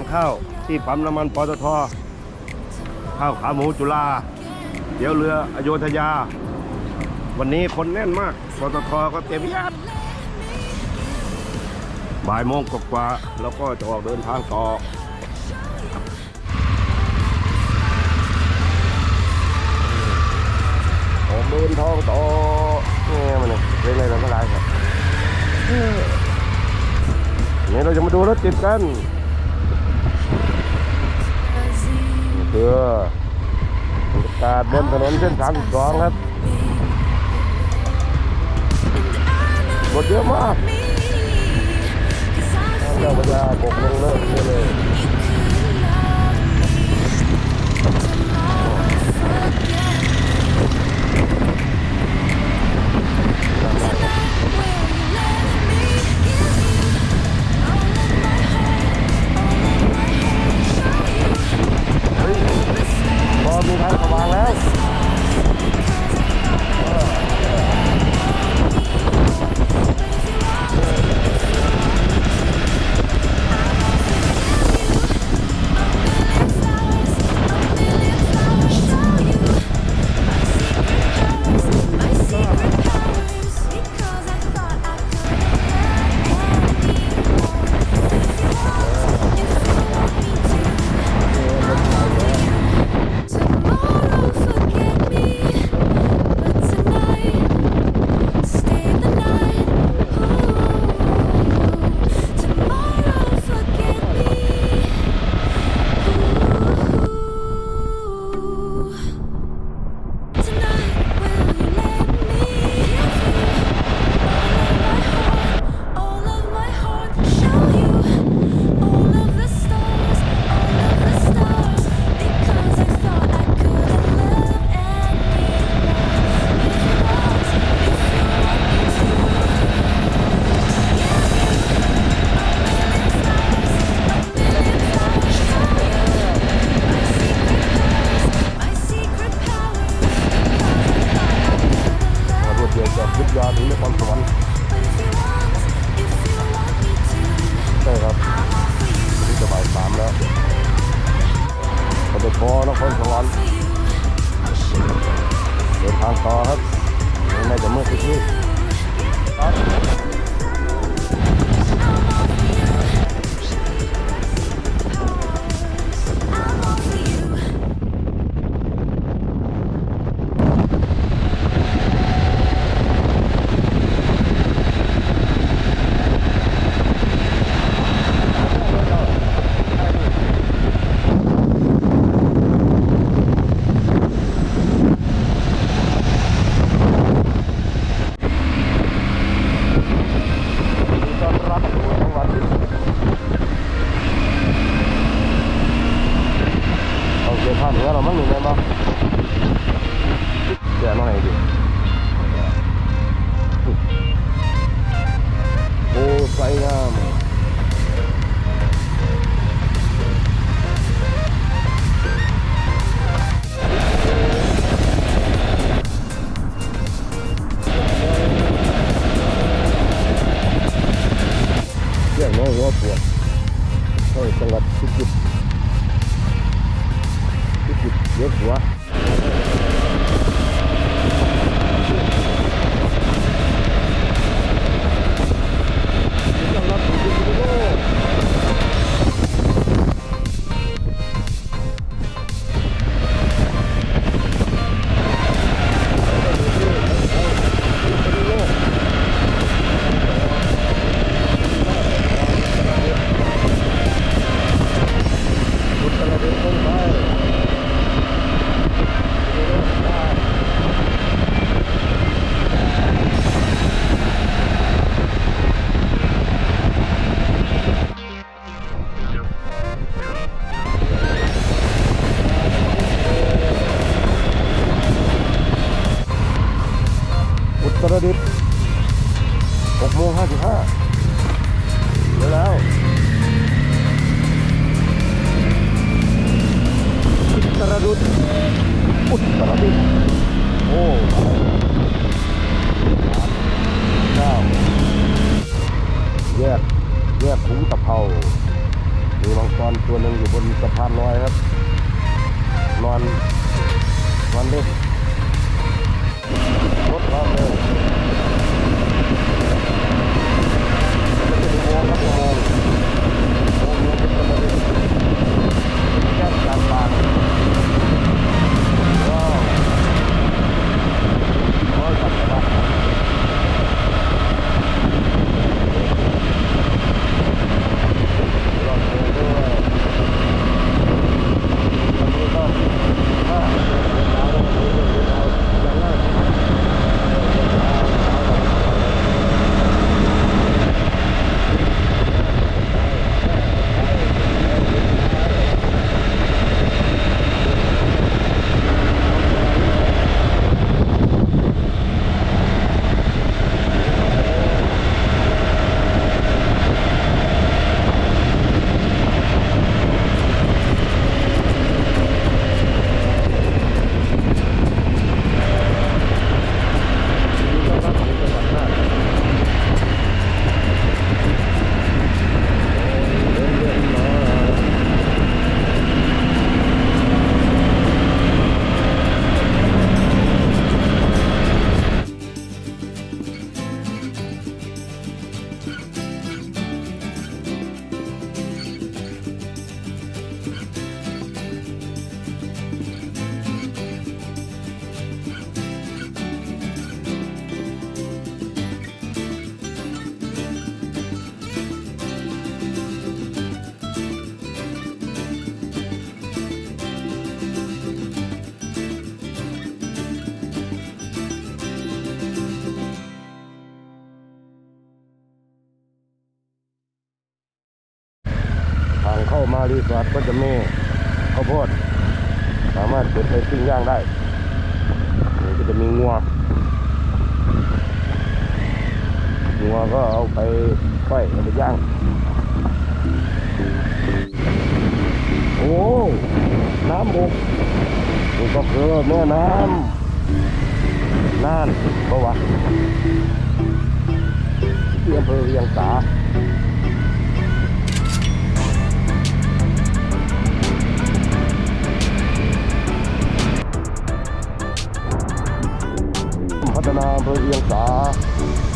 านข้าวที่ปั๊มน้ำมันปตทข้าวขาหมูจุฬาเดี๋ยวเรืออโยธยา วันนี้คนแน่นมากปตทก็เต็มยัดบ่ายโมงกว่าแล้วก็จะออกเดินทางต่อออกเดินทางต่อเนี่ยมันเนี่ยเป็นอะไรกันไม่ได้ครับนี่เราจะมาดูรถติดกัน นี่คือบรรยากาศบนถนนเส้นทางสองครับรถเยอะมากเจ้าพระยาบกลงเลิกเยเลย รอมีทางสว่างแล้ว ปตทนครสวรรค์เดินทางต่อครับยังไม่จะมืดสักทีครับุดิตถ์โอ้แยกแยกคุ้งตะเภามีมังกรตัวหนึ่งอยู่บนสะพานลอยครับ นอน มารีสอร์ทก็จะมีข้าวโพดสามารถเก็บไปปิ้งย่างได้นี่ก็จะมีงัวงัวก็เอาไปก้อยเอาไปย่าง โอ้ น้ำบกนี่ก็คือแม่น้ำน่านปะวะที่อำเภอเวียงสา พัฒน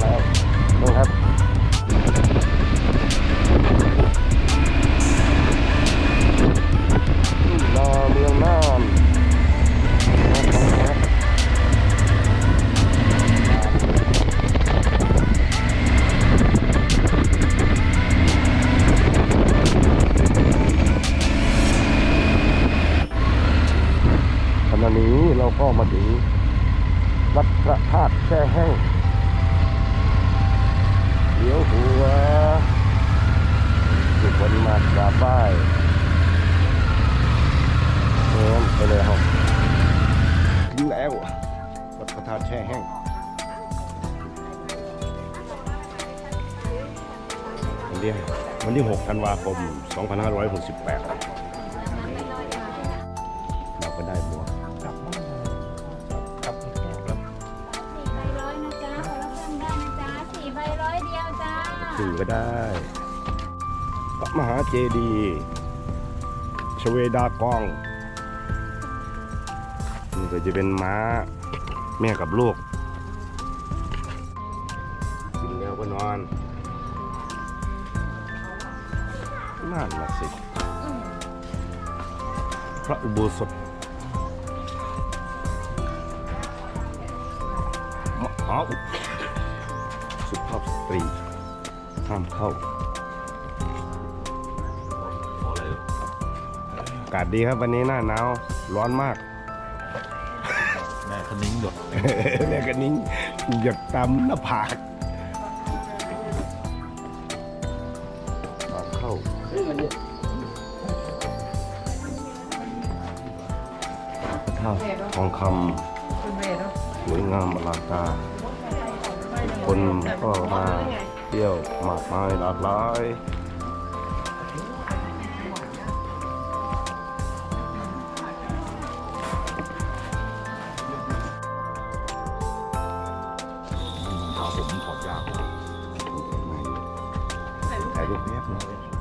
เลยไปซะแล้วนะครับนาเมืองน่านขณะนี้เราก็มาถึงวัดพระธาตุแช่แห้ง เดี๋ยวหัวทุกคนมากราบไหว้เออไปเลยครับถึงแล้ววัดพระธาตุแช่แห้งวันที่วันที่ 6 ธันวาคม 2568 สื่อก็ได้พระมหาเจดีย์ชเวดากอง นี่ก็จะเป็นม้าแม่กับลูก กินแล้วก็นอนนั่นละสิ พระอุโบสถมหาอุสุภาพสตรี ห้ามเข้าอากาศดีครับวันนี้หน้าหนาวร้อนมากแม่คนิ้งดดแม่กันนิ้งอยากตำหน้าผากทางเข้าข้าวทองคำสวยงามอลังการคนก็มา เที่ยวมากมายหลากหลายผมขอดยาวถ่ายรูปเนี้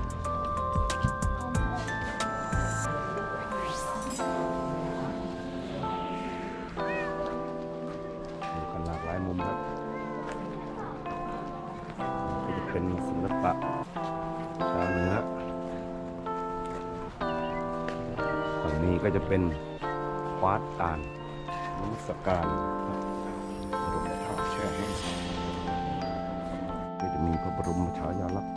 เป็นศิลปะชาวเหนือฝั่งนี้ก็จะเป็นควาดตานนมัสการพระบรมธาตุแช่แห้งก็จะมีพระบรมฉายาลักษณ์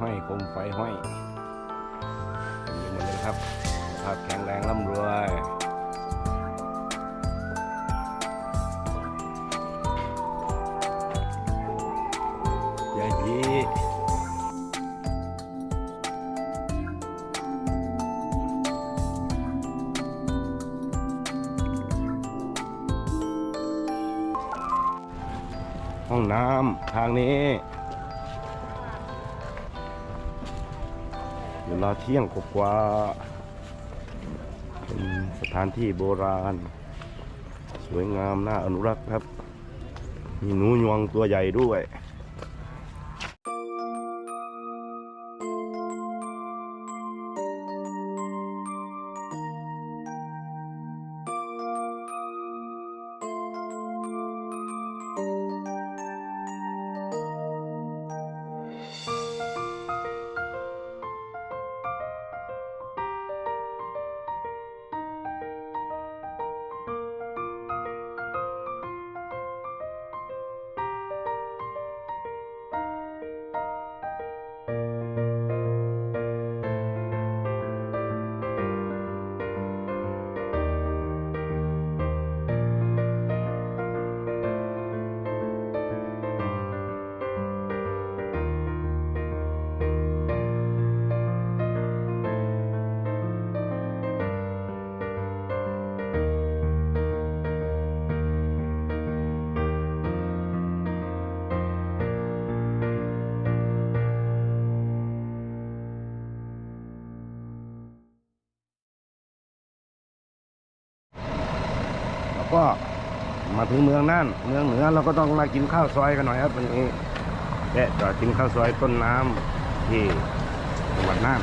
ห้อยคมไฟห้อยอย่างนี้หมดเลยครับสภาพแข็งแรงร่ำรวยยายีห้องน้ำทางนี้ เวลาเที่ยงกว่าเป็นสถานที่โบราณ สวยงามน่าอนุรักษ์ครับ มีหนูยวงตัวใหญ่ด้วย ถึงเมืองน่านเมืองเหนือเราก็ต้องมากินข้าวซอยกันหน่อยครับวันนี้แวะจอดกินข้าวซอยต้นน้ำที่จังหวัดน่าน